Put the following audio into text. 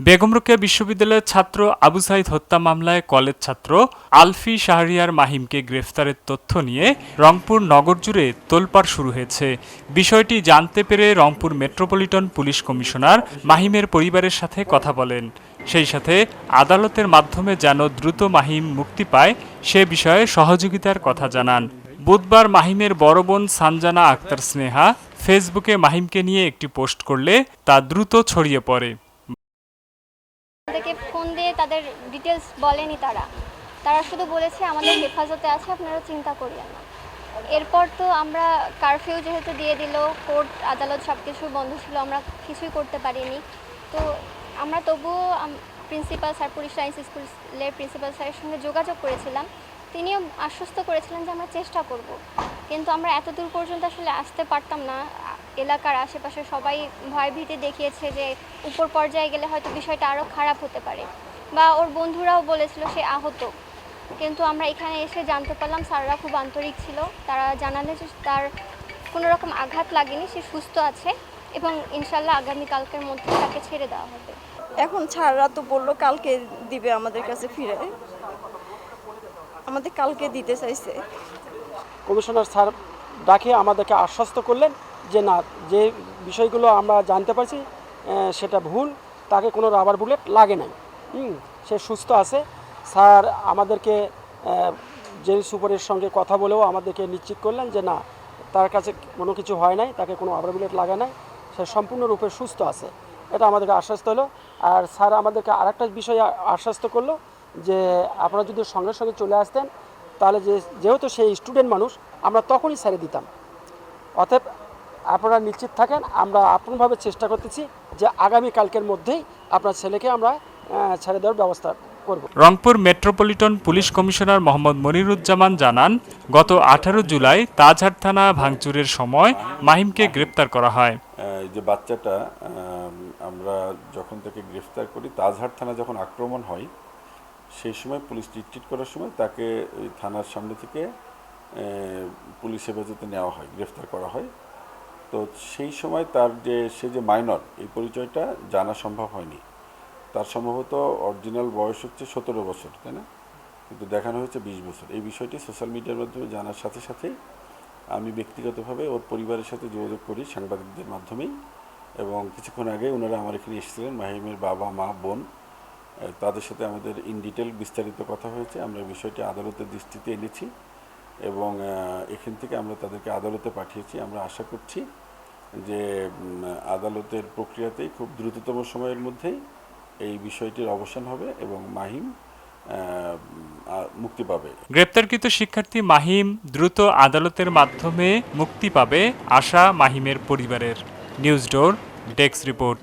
বেগম রোকেয়া বিশ্ববিদ্যালয়ের ছাত্র আবু সাইদ হত্যা মামলায় কলেজ ছাত্র আলফি শাহরিয়ার মাহিমকে গ্রেফতারের তথ্য নিয়ে রংপুর নগর জুড়ে তোলপাড় শুরু হয়েছে। বিষয়টি জানতে পেরে রংপুর মেট্রোপলিটন পুলিশ কমিশনার মাহিমের পরিবারের সাথে কথা বলেন। সেই সাথে আদালতের মাধ্যমে যেন দ্রুত মাহিম মুক্তি পায়, সে বিষয়ে সহযোগিতার কথা জানান। বুধবার মাহিমের বড় বোন সানজানা আক্তার স্নেহা ফেসবুকে মাহিমকে নিয়ে একটি পোস্ট করলে তা দ্রুত ছড়িয়ে পড়ে। তাদেরকে ফোন দিয়ে তাদের ডিটেলস বলেনি তারা। তারা শুধু বলেছে, আমাদের হেফাজতে আছে, আপনারা চিন্তা করিয়েন না। এরপর তো আমরা কারফিউ যেহেতু দিয়ে দিল কোর্ট আদালত সব কিছু বন্ধ ছিল, আমরা কিছুই করতে পারিনি। তো আমরা তবুও প্রিন্সিপাল স্যার পুলিশ সায়েন্স স্কুলের প্রিন্সিপাল স্যারের সঙ্গে যোগাযোগ করেছিলাম। তিনিও আশ্বস্ত করেছিলেন যে আমরা চেষ্টা করব। কিন্তু আমরা এত দূর পর্যন্ত আসলে আসতে পারতাম না। এলাকার আশেপাশে সবাই ভয় ভীতি দেখিয়েছে যে উপর পর্যায়ে গেলে হয়তো বিষয়টা আরও খারাপ হতে পারে। বা ওর বন্ধুরাও বলেছিল সে আহত। কিন্তু আমরা এখানে এসে জানতে পারলাম স্যাররা খুব আন্তরিক ছিল। তারা জানালে যে তার কোনো রকম আঘাত লাগেনি সে সুস্থ আছে এবং ইনশাল্লাহ আগামীকালকের মধ্যে তাকে ছেড়ে দেওয়া হবে। এখন ছাড়রা তো বলল কালকে দিবে আমাদের কাছে ফিরে। আমাদের কালকে দিতে চাইছে। কমিশনার স্যার ডাকে আমাদেরকে আশ্বস্ত করলেন। যে না, যে বিষয়গুলো আমরা জানতে পারছি সেটা ভুল, তাকে কোনো রাবার বুলেট লাগে নাই। সে সুস্থ আছে। স্যার আমাদেরকে জেল সুপারের সঙ্গে কথা বলেও আমাদেরকে নিশ্চিত করলেন যে না, তার কাছে কোনো কিছু হয় নাই, তাকে কোনো রাবার বুলেট লাগে নাই। সে সম্পূর্ণরূপে সুস্থ আছে। এটা আমাদেরকে আশ্বস্ত হলো। আর স্যার আমাদেরকে আরেকটা বিষয়ে আশ্বস্ত করল যে, আপনারা যদি সঙ্গে সঙ্গে চলে আসতেন, তাহলে যে, যেহেতু সেই স্টুডেন্ট মানুষ, আমরা তখনই স্যারে দিতাম। অতএব আপনারা নিশ্চিত থাকেন আমরা আপনভাবে চেষ্টা করতেছি যে আগামী কালকের মধ্যেই আপনার ছেলেকে আমরা ছেড়ে দেওয়ার ব্যবস্থা করব। Rangpur metropolitan police commissioner Mohammad Moniruzzaman জানান গত আঠারো জুলাই তাজহাট থানা ভাঙচুরের সময় মাহিমকে গ্রেপ্তার করা হয়। এই যে বাচ্চাটা আমরা যখন তাকে গ্রেফতার করি তাজহাট থানা যখন আক্রমণ হয় সেই সময় পুলিশ রিট্রিট করার সময় তাকে ওই থানার সামনে থেকে পুলিশ হেফাজতে নেওয়া হয় গ্রেফতার করা হয়। তো সেই সময় তার যে, সে যে মাইনর এই পরিচয়টা জানা সম্ভব হয়নি। তার সম্ভবত অরিজিনাল বয়স হচ্ছে সতেরো বছর, তাই না? কিন্তু দেখানো হয়েছে বিশ বছর। এই বিষয়টি সোশ্যাল মিডিয়ার মাধ্যমে জানার সাথে সাথেই আমি ব্যক্তিগতভাবে ওর পরিবারের সাথে যোগাযোগ করি সাংবাদিকদের মাধ্যমেই এবং কিছুক্ষণ আগে ওনারা আমার এখানে এসেছিলেন, মাহিমের বাবা, মা, বোন। তাদের সাথে আমাদের ইন ডিটেল বিস্তারিত কথা হয়েছে। আমরা বিষয়টি আদালতের দৃষ্টিতে এনেছি। এবং এখান থেকে আমরা তাদেরকে আদালতে পাঠিয়েছি। আমরা আশা করছি যে আদালতের প্রক্রিয়াতেই খুব দ্রুততম সময়ের মধ্যেই এই বিষয়টির অবসান হবে এবং মাহিম মুক্তি পাবে। গ্রেপ্তারকৃত শিক্ষার্থী মাহিম দ্রুত আদালতের মাধ্যমে মুক্তি পাবে আশা মাহিমের পরিবারের। News door desk report.